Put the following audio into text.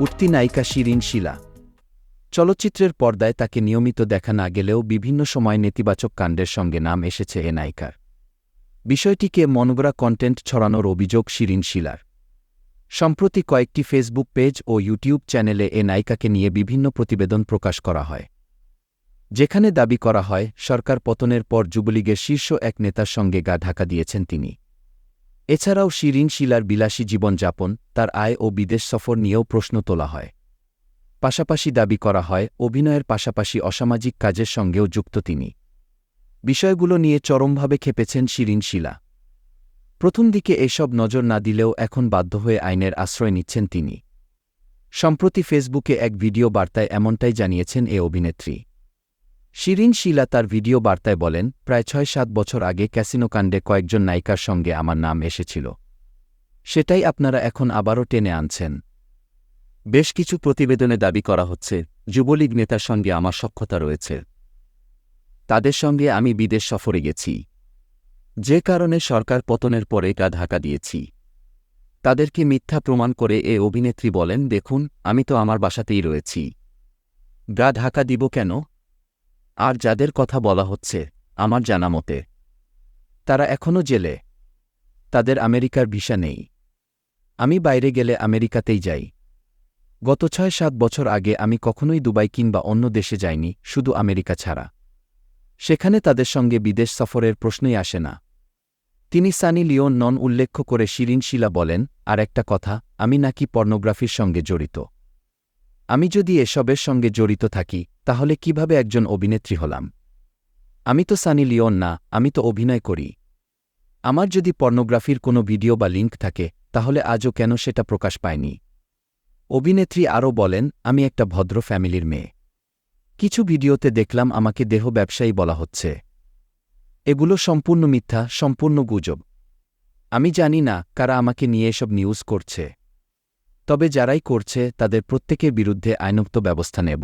উঠতি নায়িকা শিরিন শিলা। চলচ্চিত্রের পর্দায় তাকে নিয়মিত দেখা না গেলেও বিভিন্ন সময় নেতিবাচক কাণ্ডের সঙ্গে নাম এসেছে এ নায়িকার। বিষয়টিকে মনগড়া কন্টেন্ট ছড়ানোর অভিযোগ শিরিন শিলার। সম্প্রতি কয়েকটি ফেসবুক পেজ ও ইউটিউব চ্যানেলে এ নায়িকাকে নিয়ে বিভিন্ন প্রতিবেদন প্রকাশ করা হয়। যেখানে দাবি করা হয়, সরকার পতনের পর যুবলীগের শীর্ষ এক নেতার সঙ্গে গা ঢাকা দিয়েছেন তিনি। এছাড়াও শিরিন শিলার বিলাসী জীবনযাপন, তার আয় ও বিদেশ সফর নিয়েও প্রশ্ন তোলা হয়। পাশাপাশি দাবি করা হয়, অভিনয়ের পাশাপাশি অসামাজিক কাজের সঙ্গেও যুক্ত তিনি। বিষয়গুলো নিয়ে চরমভাবে খেপেছেন শিরিন শিলা। প্রথম দিকে এসব নজর না দিলেও এখন বাধ্য হয়ে আইনের আশ্রয় নিচ্ছেন তিনি। সম্প্রতি ফেসবুকে এক ভিডিও বার্তায় এমনটাই জানিয়েছেন এ অভিনেত্রী। শিরিন শিলা তার ভিডিও বার্তায় বলেন, প্রায় ছয় সাত বছর আগে ক্যাসিনো কাণ্ডে কয়েকজন নায়িকার সঙ্গে আমার নাম এসেছিল। সেটাই আপনারা এখন আবারও টেনে আনছেন। বেশ কিছু প্রতিবেদনে দাবি করা হচ্ছে, যুবলীগ নেতার সঙ্গে আমার সক্ষতা রয়েছে। তাদের সঙ্গে আমি বিদেশ সফরে গেছি। যে কারণে সরকার পতনের পরে গা ঢাকা দিয়েছি। তাদেরকে মিথ্যা প্রমাণ করে এ অভিনেত্রী বলেন, দেখুন, আমি তো আমার বাসাতেই রয়েছি। গা ঢাকা দিব কেন? আর যাদের কথা বলা হচ্ছে, আমার জানা মতে, তারা এখনও জেলে। তাদের আমেরিকার ভিসা নেই। আমি বাইরে গেলে আমেরিকাতেই যাই। গত ছয় সাত বছর আগে আমি কখনোই দুবাই কিংবা অন্য দেশে যাইনি, শুধু আমেরিকা ছাড়া। সেখানে তাদের সঙ্গে বিদেশ সফরের প্রশ্নই আসে না। তিনি সানি লিওন নন উল্লেখ করে শিরিন শিলা বলেন, আর একটা কথা, আমি নাকি পর্নোগ্রাফির সঙ্গে জড়িত। আমি যদি এসবের সঙ্গে জড়িত থাকি, তাহলে কীভাবে একজন অভিনেত্রী হলাম? আমি তো সানি লিওন না, আমি তো অভিনয় করি। আমার যদি পর্নোগ্রাফির কোনো ভিডিও বা লিঙ্ক থাকে, তাহলে আজও কেন সেটা প্রকাশ পায়নি? অভিনেত্রী আরও বলেন, আমি একটা ভদ্র ফ্যামিলির মেয়ে। কিছু ভিডিওতে দেখলাম আমাকে দেহ ব্যবসায়ী বলা হচ্ছে। এগুলো সম্পূর্ণ মিথ্যা, সম্পূর্ণ গুজব। আমি জানি না কারা আমাকে নিয়ে এসব নিউজ করছে। তবে যারাই করছে তাদের প্রত্যেকের বিরুদ্ধে আইনোক্ত ব্যবস্থা নেব।